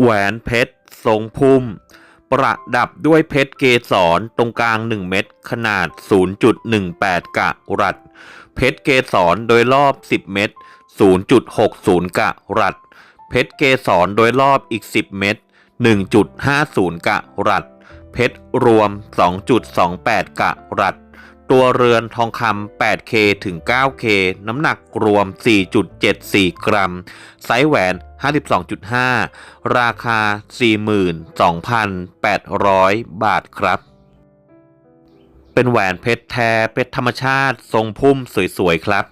แหวนเพชรทรงพุ่ม ประดับด้วยเพชรเกสรตรงกลาง 1 เม็ดขนาด 0.18 กะรัตเพชรเกสรโดยรอบ 10 เม็ด0.60 กะรัตเพชรเกสรโดยรอบอีก 10 เม็ด1.50 กะรัตเพชรรวม 2.28 กะรัต ตัวเรือนทองคำ 8K ถึง 9K น้ำหนักรวม 4.74 กรัม ไซส์แหวน 52.5 ราคา 42,800 บาทครับ เป็นแหวนเพชรแท้ เพชรธรรมชาติ ทรงพุ่มสวย ๆ ครับ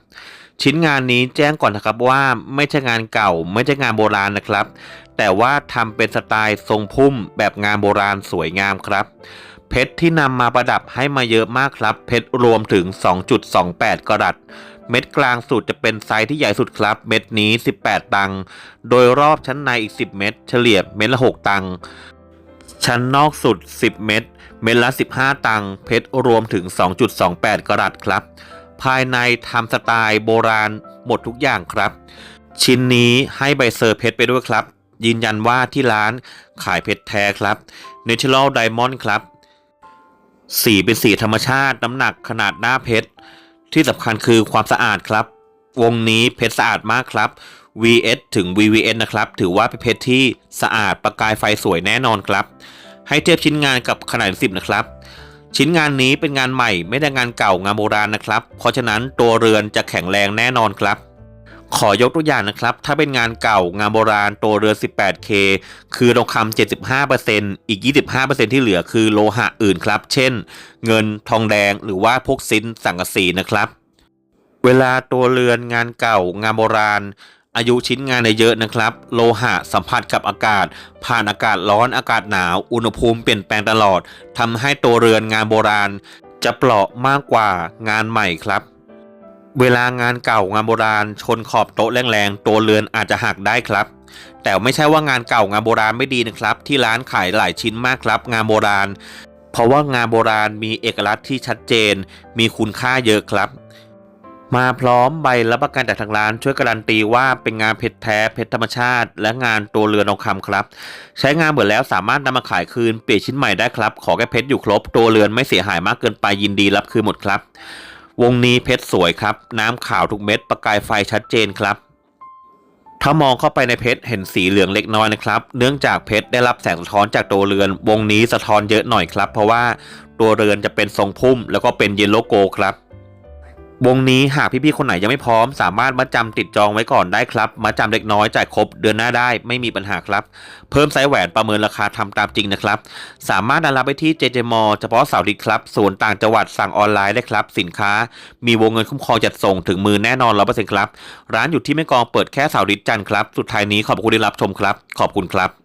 ชิ้นงานนี้แจ้งก่อนนะครับว่าไม่ใช่งานเก่าไม่ใช่งานโบราณนะครับ แต่ว่าทำเป็นสไตล์ทรงพุ่มแบบงานโบราณสวยงามครับ เพชรที่นำมาประดับให้มาเยอะมากครับ เพชรรวมถึง 2.28 กรัตเม็ดกลางสุดจะเป็นไซส์ที่ใหญ่สุดครับ เม็ดนี้ 18 ตังค์โดยรอบชั้นในอีก 10 เม็ดเฉลี่ยเม็ดละ 6 ตังค์ชั้นนอกสุด 10 เม็ดเม็ดละ 15 ตังค์เพชรรวมถึง 2.28 กรัตครับ ภายในทำสไตล์โบราณหมดทุกอย่างครับ ชิ้นนี้ให้ใบเซอร์เพชรไปด้วยครับ ยืนยันว่าที่ร้านขายเพชรแท้ครับ Natural Diamond ครับ สีเป็นสีธรรมชาติน้ำหนักขนาดหน้าเพชร ที่สำคัญคือความสะอาดครับ วงนี้เพชรสะอาดมากครับ VS ถึง VVN นะครับ ถือว่าเป็นเพชรที่สะอาดประกายไฟสวยแน่นอนครับ ให้เทียบชิ้นงานกับขนาด 10 นะครับ ชิ้นงานนี้เป็นงานใหม่ไม่ได้งานเก่างานโบราณนะครับ เพราะฉะนั้นตัวเรือนจะแข็งแรงแน่นอนครับ ขอยกตัวอย่างนะครับ ถ้าเป็นงานเก่างานโบราณตัวเรือน 18K คือทองคำ 75%อีก 25%ที่เหลือคือโลหะอื่นครับ เช่น เงินทองแดงหรือว่าพวกซินสังกะสีนะครับ เวลาตัวเรือนงานเก่างานโบราณ อายุชิ้นงานเนี่ยเยอะนะครับ โลหะสัมผัสกับอากาศ ผ่านอากาศร้อนอากาศหนาว อุณหภูมิเปลี่ยนแปลงตลอดทำให้ตัวเรือนงานโบราณ จะเปราะมากกว่างานใหม่ครับ เวลางานเก่างานโบราณ ชนขอบโต๊ะแรงๆ ตัวเรือนอาจจะหักได้ครับ แต่ไม่ใช่ว่างานเก่างานโบราณไม่ดีนะครับ ที่ร้านขายหลายชิ้นมากครับ งานโบราณ เพราะว่างานโบราณมีเอกลักษณ์ที่ชัดเจน มีคุณค่าเยอะครับ มาพร้อมใบรับประกันจากทางร้านช่วยการันตีว่าเป็นงานเพชรแท้เพชรธรรมชาติ และงานตัวเรือนทองคำครับ ใช้งานหมดแล้วสามารถนำมาขายคืนเปลี่ยนชิ้นใหม่ได้ครับ ขอแค่เพชรอยู่ครบตัวเรือนไม่เสียหายมากเกินไปยินดีรับคืนหมดครับ วงนี้เพชรสวยครับ น้ำขาวทุกเม็ดประกายไฟชัดเจนครับ ถ้ามองเข้าไปในเพชรเห็นสีเหลืองเล็กน้อยนะครับ เนื่องจากเพชรได้รับแสงสะท้อนจากตัวเรือน วงนี้สะท้อนเยอะหน่อยครับ เพราะว่าตัวเรือนจะเป็นทรงพุ่มแล้วก็เป็นเยลโลโกครับ วงนี้หากพี่ๆคนไหนยังไม่พร้อม สามารถมาจำติดจองไว้ก่อนได้ครับมาจำเล็กน้อยจ่ายครบเดือนหน้าได้ไม่มีปัญหาครับ เพิ่มไซส์แหวนประเมินราคาทำตามจริงนะครับ สามารถนัดรับไปที่เจเจมอเฉพาะเสาร์อาทิตย์ครับส่วนต่างจังหวัดสั่งออนไลน์ได้ครับ สินค้า มีวงเงินคุ้มครองจัดส่งถึงมือแน่นอนร้อเปอร์เซ็นต์ครับ ร้านอยู่ที่แม่กองเปิดแค่เสาร์อาทิตย์จันทร์ครับ สุดท้ายนี้ขอบคุณที่รับชมครับ ขอบคุณครับ